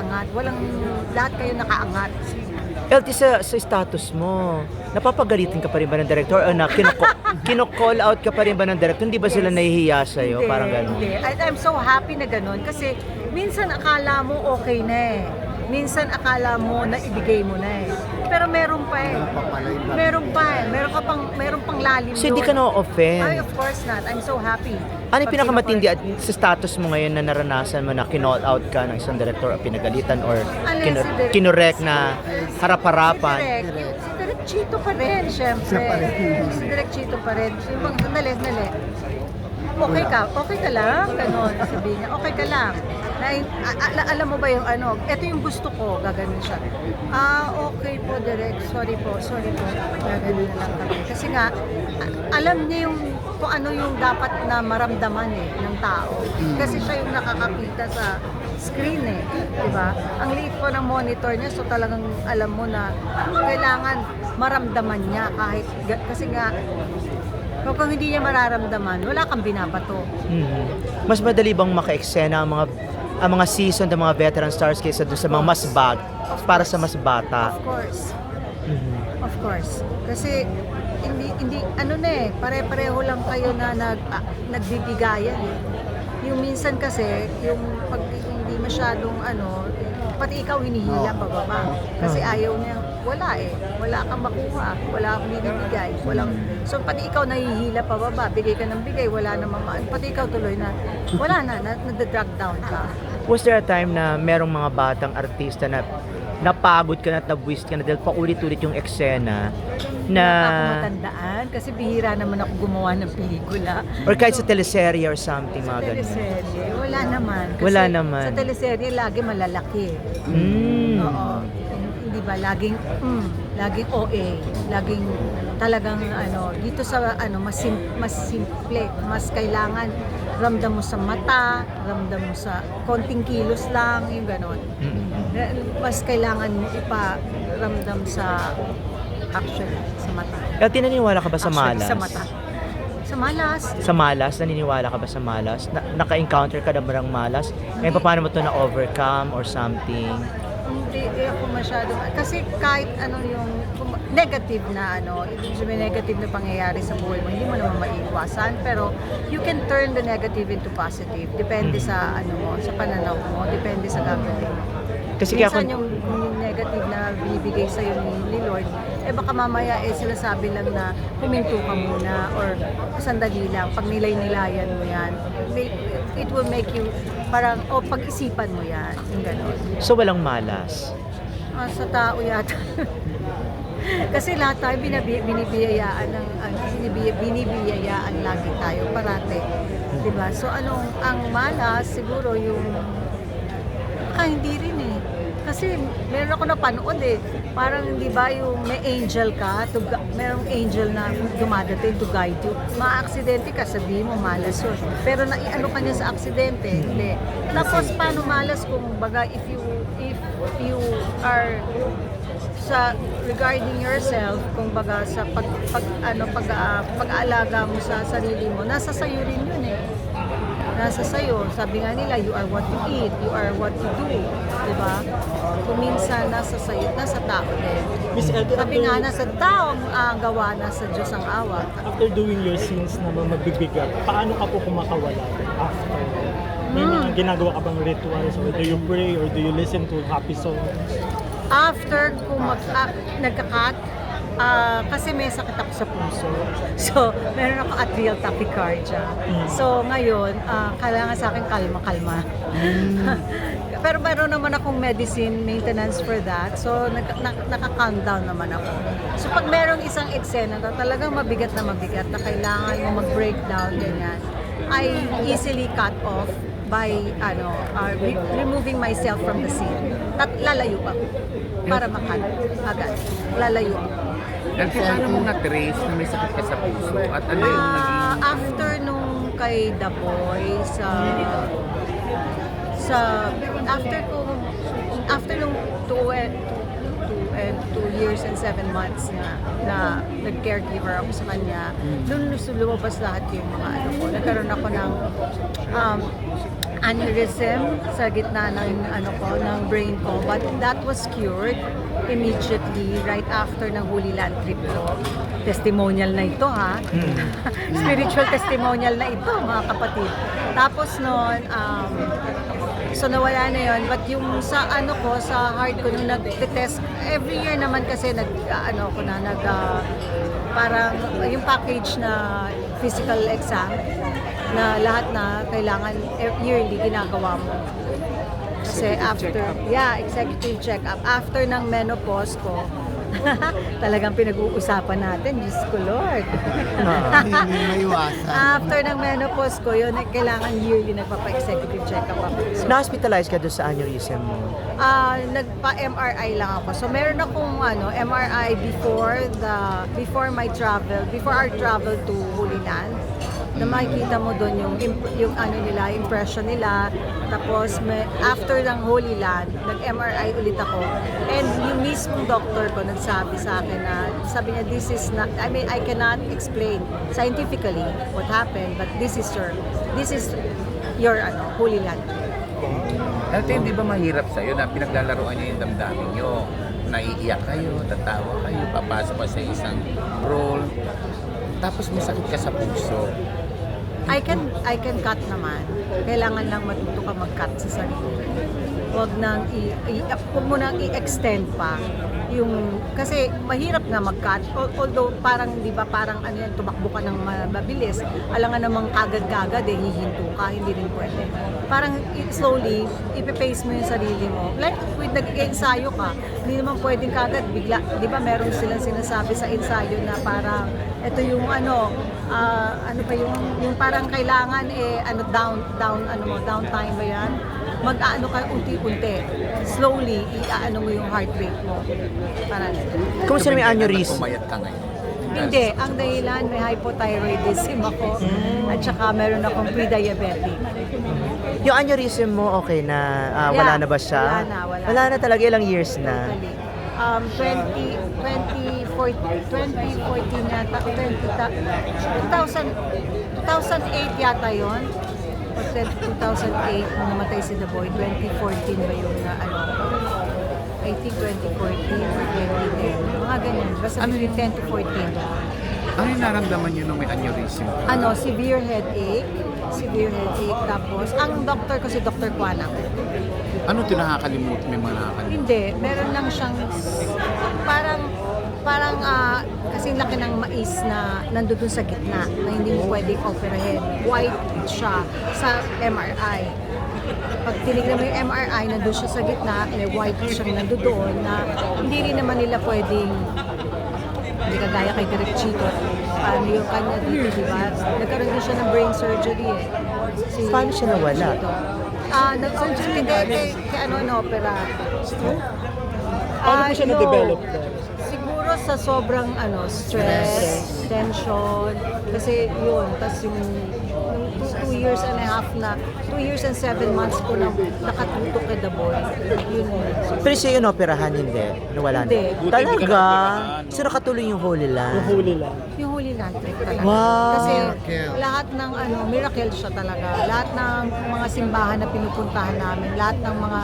aangat. Walang, lahat kayo nakaangat. LT, sa, sa status mo, napapagalitin ka pa rin ba ng director? O na, kinoko, kino-call out ka pa rin ba ng director? Hindi ba sila nahihiya sa'yo? Hindi, Parang gano'n. Hindi. I'm so happy na ganun kasi minsan akala mo okay na eh. Minsan akala mo na ibigay mo na eh. Pero meron pa eh. Meron pa eh. Meron ka pang, meron pang lalim So hindi doon. ka na-offend? Ay, of course not. I'm so happy. Ano yung Pag pinakamatindi at sa status mo ngayon na naranasan mo na kinall out ka ng isang director o pinagalitan or Alin, si Direk- kinorek na harap-harapan? Si Direk, yung- si Direk Chito pa rin, syempre. Si Direk Chito pa rin. Yung mga, sandali, sandali. Okay ka, okay ka lang, ganun, sabihin niya, okay ka lang. Na, a- a- alam mo ba yung ano, ito yung gusto ko, gaganon siya. Ah, okay po, Direk, sorry po, sorry po, gaganon na lang kami. Kasi nga, alam niya yung kung ano yung dapat na maramdaman eh, ng tao. Kasi siya yung nakakakita sa screen eh, di ba? Ang liit po ng monitor niya, so talagang alam mo na kailangan maramdaman niya kahit, kasi nga, kung, kung hindi niya mararamdaman, wala kang binabato. Mhm. Mas madali bang maka-eksena ang mga ang mga season ng mga veteran stars kaysa doon sa mga mas bag para sa mas bata? Of course. Mhm. Of course. Kasi hindi hindi ano na eh, pare-pareho lang kayo na nag ah, nagbibigayan eh. Yung minsan kasi, yung pag hindi masyadong ano, pati ikaw hinihila pababa. Kasi ayaw niya, wala eh. Wala kang makuha. Wala kang binibigay. Walang, so pati ikaw nahihila pababa, bigay ka ng bigay, wala namang maan. Pati ikaw tuloy na, wala na, na nade-drag down ka. Was there a time na merong mga batang artista na napagod ka na at nabwist ka na dahil paulit-ulit yung eksena Na, na matandaan kasi bihira naman ako gumawa ng pelikula. or kahit sa teleserye or something mga ganun. teleserye, wala naman. Kasi Wala naman. Sa teleserye, lagi malalaki. Mm. Oo. Hindi ba, laging, mm, laging OA. Laging talagang, ano, dito sa, ano, mas, sim- mas simple. Mas kailangan ramdam mo sa mata, ramdam mo sa konting kilos lang, yung ganon. Mm. Mas kailangan mo ipa-ramdam sa action, sa mata. Kaya tinaniwala ka ba sa Actually, malas? Sa mata. Sa malas, Sa malas, naniniwala ka ba sa malas? Na, naka-encounter ka na ba ng malas? Ngayon, paano mo ito na-overcome or something? Hindi ako masyado. Kasi kahit ano yung negative na ano, ibig sabihin negative na pangyayari sa buhay mo, hindi mo naman maiiwasan. Pero you can turn the negative into positive. Depende sa ano mo, sa pananaw mo, depende sa gagawin mo. Kasi kaya kung, yung, yung negative na binibigay sa'yo ni, ni Lord, eh baka mamaya eh sila sabi lang na huminto ka muna or sandali lang, pag nilay-nilayan mo yan, it will make you parang, o pag-isipan mo yan, yung gano'n. so walang malas. Ah, sa tao yata. Kasi lahat tayo binabi, binibiyayaan ng ano, binibiya, binibiyayaan lagi tayo parate. 'Di ba? So anong ang malas siguro yung ah, hindi rin eh. Kasi meron ako napanood eh. Parang di ba yung may angel ka, to, merong angel na dumadating to guide you. Maaksidente ka, sabihin mo malas yun. Pero naiano ka niya sa aksidente, hindi. Tapos paano malas kung baga if you if you are sa regarding yourself kung baga sa pag, pag ano pag ah, pag-aalaga mo sa sarili mo nasa sayo rin yun eh nasa sayo. Sabi nga nila you are what you eat. You are what you do. Di ba kung minsan nasa sayo nasa tao din. Miss Elder, sabi nga nasa tao ang ah, gawa nasa Diyos ang awa. After doing your scenes na magbibigat, paano ka po kumakawala after? May Hmm. mga ginagawa ka bang rituals or do you pray or do you listen to happy songs? after kung mag, ah, nagka-cut, ah, kasi may sakit ako sa puso. So, meron ako atrial tachycardia. So, ngayon, ah, kailangan sa akin kalma-kalma. Pero meron naman akong medicine maintenance for that. So, nag, na, naka-calm down naman ako. So, pag merong isang eksena na talagang mabigat na mabigat na kailangan mo mag-breakdown, ganyan, I easily cut off by ano uh, re- removing myself from the scene. Tat lalayo ako para makat agad. Lalayo ako. At paano mo na-trace na may sakit ka sa puso? At ano yung Ah, naging... after nung kay The Boy sa sa after ko after nung two and two and two years and seven months na na nag-caregiver ako sa kanya doon lumabas lahat yung mga ano ko nagkaroon ako ng um, aneurysm sa gitna ng ano ko ng brain ko but that was cured immediately right after ng Holy Land trip ko. Testimonial na ito ha. Spiritual testimonial na ito mga kapatid. Tapos noon um, So nawala na yon but yung sa ano ko sa heart ko nung nag-test every year naman kasi nag ah, ano ko na nag ah, parang yung package na physical exam na lahat na kailangan eh, yearly ginagawa mo. Kasi after, yeah, executive check-up. After ng menopause ko, talagang pinag-uusapan natin, Diyos ko Lord. Hindi maiwasan. After ng menopause ko, yun, eh, kailangan yearly nagpapa-executive check-up ako. So, Na-hospitalize ka doon sa aneurysm mo. Ah, nagpa-MRI lang ako. So meron akong ano, MRI before the before my travel, before our travel to Holy Land. Na makikita mo doon yung imp- yung ano nila, impression nila. Tapos may, after ng Holy Land, nag-MRI ulit ako. And yung mismong doctor ko nagsabi sa akin na sabi niya this is not I mean I cannot explain scientifically what happened, but this is your this is your ano, Holy Land. Dati hindi ba mahirap sa'yo na pinaglalaroan niyo yung damdamin niyo? Naiiyak kayo, tatawa kayo, papasok ka sa isang role, tapos masakit ka sa puso. I can I can cut naman. Kailangan lang matuto ka mag-cut sa sarili. Huwag nang i, i huwag mo nang i-extend pa yung kasi mahirap na mag-cut Al- although parang di ba parang ano yan tumakbo ka ng ma- mabilis alangan namang kagad-kagad eh hihinto ka hindi rin pwede parang slowly ipipace mo yung sarili mo like with nag-ensayo ka hindi naman pwedeng kagad bigla di ba meron silang sinasabi sa ensayo na parang ito yung ano ah, ano pa yung yung parang kailangan eh ano down down ano mo downtime ba yan? Mag-ano ka unti-unti. Slowly i-ano mo yung heart rate mo. Para Kumusta na may aneurysm? Pumayat ka ngayon. hindi. Ang dahilan may hypothyroidism ako. At saka meron akong pre-diabetic. Yung aneurysm mo, okay na? Ah, wala Yeah, na ba siya? wala na, wala na. talaga, ilang years na? totally. Um 20 2014 2014 yata 20 ta- 2000 2008 yata yon o 2008 nung namatay si The Boy 2014 ba yung na ano I think 2014 or 2010 mga ganyan basta Ano between 10 to 14 Ano yung naramdaman niyo nung may aneurysm ano severe headache severe headache tapos ang doctor ko si Dr. Kwana Ano ito nakakalimutan? May mga nakakalimutan? Hindi, meron lang siyang parang parang ah, kasi laki ng mais na nandoon sa gitna na hindi mo pwedeng operahin. White siya sa MRI. Pag tinignan mo yung MRI, nandun siya sa gitna, may white siyang nandoon na hindi rin naman nila pwedeng hindi kagaya kay Direk Chito. Paano yung kanya dito, di ba? Nagkaroon din siya ng brain surgery eh. Si Paano siya nawala? Ah, nag-surgery hindi kay, kay ano, no-opera. Paano po siya Ah, na-develop? Sa sobrang ano, stress, tension, kasi yun, tas yung, yung two, two years and a half na, two years and seven months ko na nakatutok kay The Boy. Yun yun. Pero siya yung operahan, hindi? Nawala Hindi. na? Buti hindi ka Talaga? na-operahan, no? So nakatuloy yung Holy Yung Land? huli lang. Yung Holy Land trip talaga. Wow. Kasi Miracle. lahat ng ano, miracle siya talaga. Lahat ng mga simbahan na pinupuntahan namin, lahat ng mga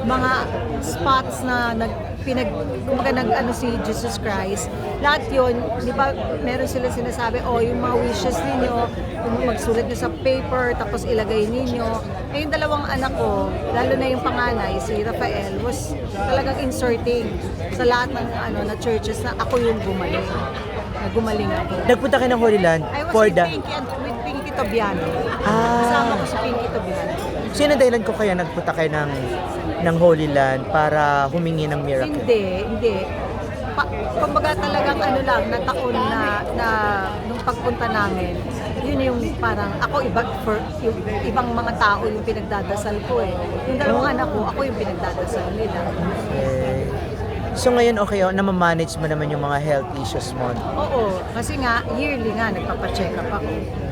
mga spots na nag pinag kumaga nag ano si Jesus Christ lahat yon di ba meron sila sinasabi oh yung mga wishes ninyo yung magsulat nyo sa paper tapos ilagay ninyo eh yung dalawang anak ko lalo na yung panganay si Rafael was talagang inserting sa lahat ng ano na churches na ako yung gumaling na gumaling ako Nagpunta kayo ng Holy Land I was for with the... Pinky and with Pinky Tobiano. Ah. Kasama ko si Pinky Tobiano. Sino dahilan ko kaya nagpunta kayo ng, ng Holy Land para humingi ng miracle? Hindi, hindi. Pa, kumbaga talagang ano lang, na taon na, na nung pagpunta namin, yun yung parang ako iba for yung ibang mga tao yung pinagdadasal ko eh. Yung dalawang anak ko, ako yung pinagdadasal nila. Okay. So ngayon okay, oh, namamanage mo naman yung mga health issues mo. Oo, kasi nga yearly nga nagpapa-check up ako.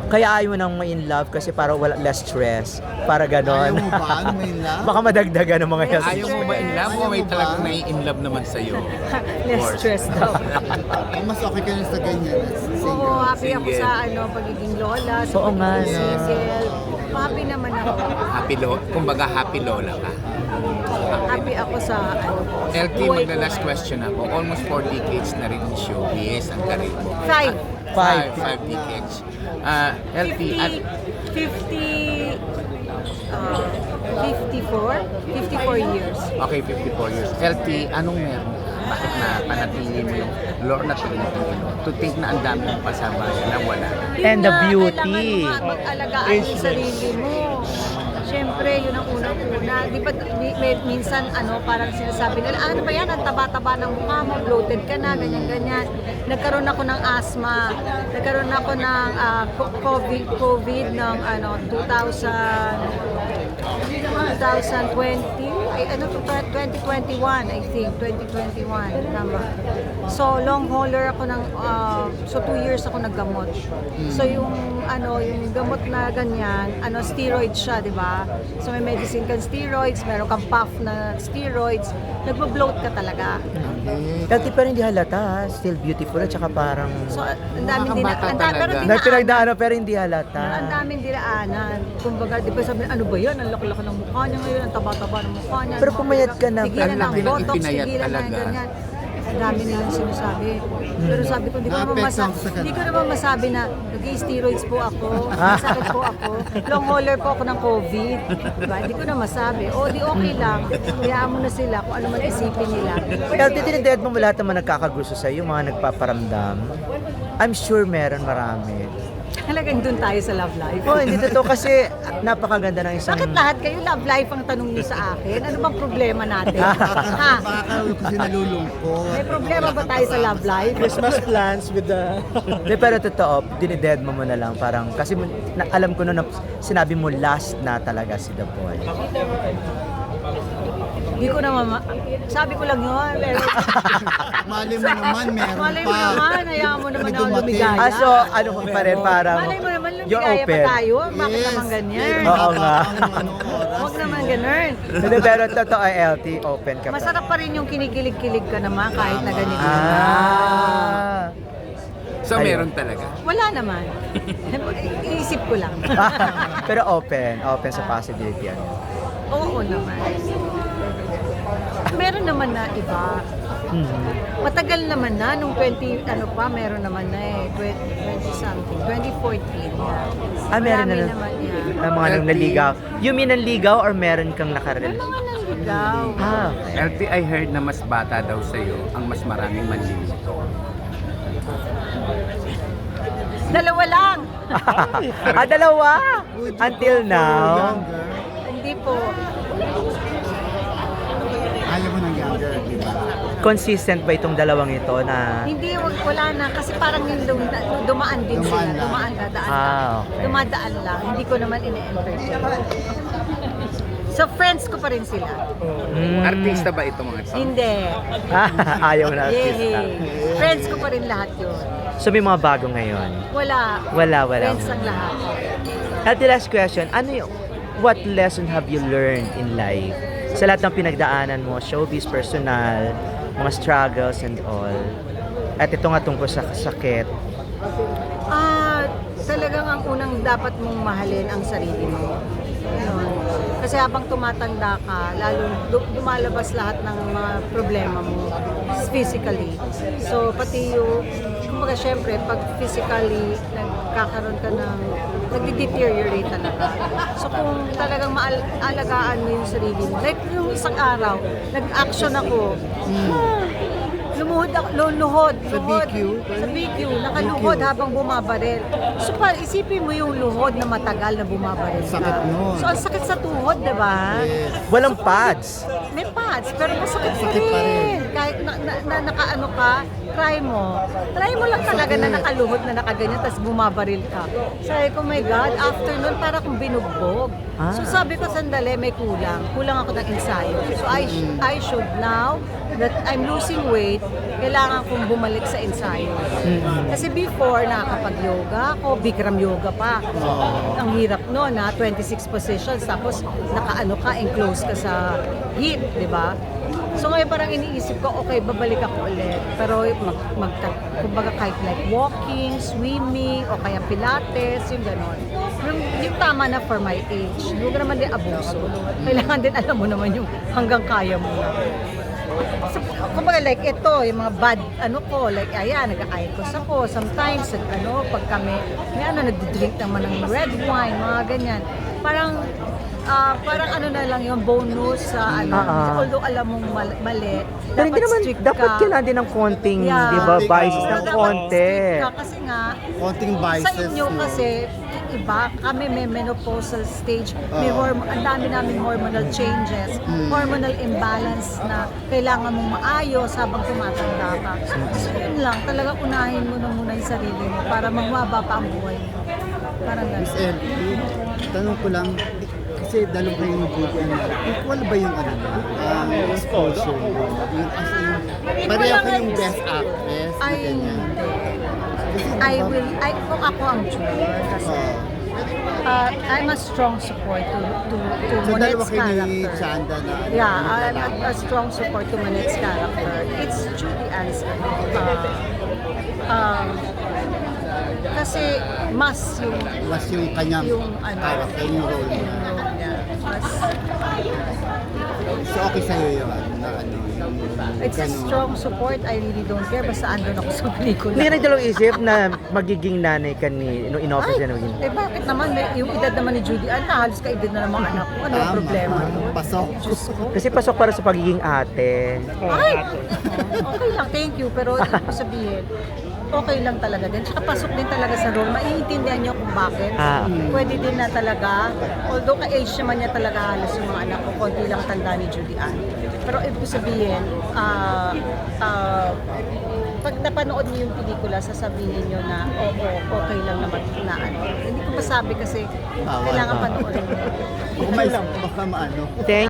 Kaya ayaw mo nang in love kasi para wala less stress. Para Ayaw ganon. mo ba na may love? Baka madagdagan ng mga health Ayaw mo ba in love o may Ayaw mo ba? talagang nai-in-love naman sa'yo? Less course. stress daw. Ay, mas okay ka na sa ganyan. as Oo, happy ako Single. sa ano pagiging lola, sa Oo nga, pagiging no. single. happy naman ako. Happy lo, kumbaga happy lola ka. Happy ako sa ano. LT, buhay ko magla-last ngayon. question ako. Almost four decades na rin in showbiz ang career mo. Five. Five, five decades. Ah, LT, at 50, 50, uh, 54? 54 years. Okay, 54 years. LT, anong meron? Bakit na panatili mo yung lore na tinitili mo? To think na ang dami mong pasama na wala. Yun And the nga, beauty. Kailangan mo nga mag-alagaan yung sarili mo. Siyempre, yun ang unang-una. Di ba, may- minsan, ano, parang sinasabi nila, ano ba yan, ang taba-taba ng mukha mo, bloated ka na, ganyan-ganyan. Nagkaroon ako ng asthma. Nagkaroon ako ng ah, co- COVID, COVID ng ano, 2000, 2020, ay ano to, 2021, I think, 2021, tama. So, long hauler ako ng, ah, so two years ako naggamot. So, yung, ano, yung gamot na ganyan, ano, steroids siya, di ba? So, may medicine kang steroids, meron kang puff na steroids, nagbo-bloat ka talaga. Healthy pero hindi halata, ha? still beautiful at saka parang... So, ang daming din, Nakakabata ang da- pero talaga. pinagdaanan pero hindi halata. Ang daming dinaanan. Kumbaga, di ba sabi, ano ba yan? Ang laki-laki ng mukha niya ngayon, ang taba-taba ng mukha niya. Pero pumayat ka na, Tigilan ang ng laki ng botox, ipinayat tigilan na talaga. ganyan. Ang dami nilang sinasabi. Pero sabi ko, hindi ko naman Naapektuhan masabi, ko sa hindi ko naman masabi na nag-steroids po ako, masakit po ako, long hauler po ako ng COVID. Diba? Hindi ko na masabi. O, di okay lang. Hayaan mo na sila kung ano man isipin nila. Healthy dineded mo lahat naman nagkakagusto sa'yo, yung mga nagpaparamdam. I'm sure meron marami. Talagang doon tayo sa love life. Oh, hindi totoo kasi napakaganda ng isang... Bakit lahat kayo love life ang tanong niyo sa akin? Ano bang problema natin? ha? Baka kasi nalulungkot. May problema ba tayo sa love life? Christmas plans with the... Hindi, pero totoo, dineded mo mo na lang. Parang, kasi na, alam ko noon na sinabi mo last na talaga si The Boy. Hindi ko naman, ma- sabi ko lang yun. Pero, Mali mo naman, meron malay pa. mo naman, hayaan mo naman May ako dumating. lumigaya. Ah, so, ano ko pa rin, parang... Malay mo naman, You're lumigaya pa open. tayo. Bakit naman ganyan? Oo nga. Ano. Huwag naman ganun. Hindi, pero totoo, LT, open ka pa. Masarap pa rin yung kinikilig-kilig ka naman kahit na ganito. Ah. So, Ayun. meron talaga. Wala naman. Iisip ko lang. pero open, open sa possibility. Ano. Oo naman. Meron naman na iba. Mhm. Matagal naman na, nung 20, ano pa, meron naman na eh, 20, 20 something, 2014 na. Ah, meron na Marami nun. naman yan. Ang mga nang naligaw. You mean nanligaw or meron kang May nakarel? mga nanligaw. Ah, LT, I heard na mas bata daw sa'yo ang mas maraming manlilito. Dalawa lang. ah, dalawa! Until now. Hindi po. Ayaw mo ng younger, di ba? Consistent ba itong dalawang ito na... Hindi, wag, wala na. Kasi parang yung dum, dumaan din Dumaan sila. Dumaan na, daan Ah, okay. Dumadaan lang. Hindi ko naman ine-entertain. So, friends ko pa rin sila. Mm. Artista ba ito mga ito? Hindi. Ayaw na artista. Yay. Friends ko pa rin lahat yun. So may mga bago ngayon. Wala. Wala, wala. Friends ang lahat. At the last question, ano yung, what lesson have you learned in life? Sa lahat ng pinagdaanan mo, showbiz, personal, mga struggles and all. At ito nga tungkol sa sakit. Ah, talagang ang unang dapat mong mahalin ang sarili mo. Yun. Kasi habang tumatanda ka, lalo du- lumalabas lahat ng mga problema mo physically. So, pati yung, kumbaga syempre, pag physically nagkakaroon ka ng, nagde-deteriorate talaga. So, kung talagang maalagaan mo yung sarili mo, like yung isang araw, nag-action ako, ah, lumuhod ako, luluhod, Sa luhod. BQ? Sa BQ, nakaluhod habang bumabaril. So, pa, isipin mo yung luhod na matagal na bumabaril ka. Sakit nun. So, ang sakit sa tuhod, di ba? Yes. Walang pads. May pads, pero masakit pa Sakit pa rin. rin. Kahit na, na, na, nakaano ka, try mo. Try mo lang talaga na nakaluhod na nakaganyan, tapos bumabaril ka. Sabi ko, my God, after nun, para kong binugbog. Ah. So sabi ko, sandali, may kulang. Kulang ako ng ensayo. So I, sh- I should now, that I'm losing weight, kailangan kong bumalik sa ensayo. Kasi before, nakakapag-yoga ako, Bikram yoga pa. Ang hirap no, na 26 positions, tapos nakaano ka, enclosed ka sa hip, di ba? So ngayon parang iniisip ko, okay, babalik ako ulit. Pero mag, mag kumbaga kahit like walking, swimming, o kaya pilates, yung ganon. yung, yung tama na for my age. Huwag naman din abuso. Kailangan din alam mo naman yung hanggang kaya mo na. So, kumbaga like ito, yung mga bad, ano ko, like ayan, nag-aayos ako. Sometimes, ano, pag kami, may ano, nagdi-drink naman ng red wine, mga ganyan. Parang, ah, parang ano na lang yung bonus sa ano, Ah, ah. although alam mong mal- mali, Pero hindi naman, strict dapat ka. kailangan din ng konting, Yeah. di ba, Konting, biases oo. ng Dapat konti. strict ka kasi nga, Konting sa vices inyo mo. kasi, iba, kami may menopausal stage, may Oo. horm- ang dami namin hormonal changes, Mm. hormonal imbalance na kailangan mong maayos habang tumatanda ka. So yun lang, talaga unahin mo na muna yung sarili mo para magwaba pa ang buhay mo. Parang Miss gano'n. El, tanong ko lang, kasi dalawa kayo ni Judy, ano, equal ba yung ano na, um, exposure mo? Yung, as in, pareho kayong best actress, na Ay, ganyan. Kasi, I diba, will, I, kung ako ang juror, kasi oo. uh, I'm a strong support to, to, to So, dalawa Monet's kayo ni character. Chanda na, ano, Yeah, I'm a, a strong support to Manet's character. It's Judy ano, uh, um, kasi mas yung mas yung kanyang yung ano, character, yung role niya. Yung. Mas, So, okay sa'yo yun, na ano, yung it's a strong support. I really don't care. Basta andun ako sa pelikula. Hindi ka nagdalawang isip na magiging nanay ka ni, in-offer siya na maging eh bakit naman? May, yung edad naman ni Judy Ann, halos ka edad na ng mga anak ko. Ano Tama. problema? Pasok. Diyos ko. Kasi pasok para sa pagiging ate. Ay! Okay lang, thank you. Pero ibig ko sabihin, okay lang talaga din. Tsaka pasok din talaga sa role. Maiintindihan niyo kung bakit. Ah. Pwede din na talaga. Although ka-age naman niya talaga halos yung mga anak ko. Konti lang tanda ni Judy Ann. Pero ibig sabihin, ah, ah, pag napanood niyo yung pelikula, sasabihin niyo na, oo, okay lang naman na ano. Hindi ko masabi kasi Bawal. kailangan panoorin niyo. Kung may baka maano. Thank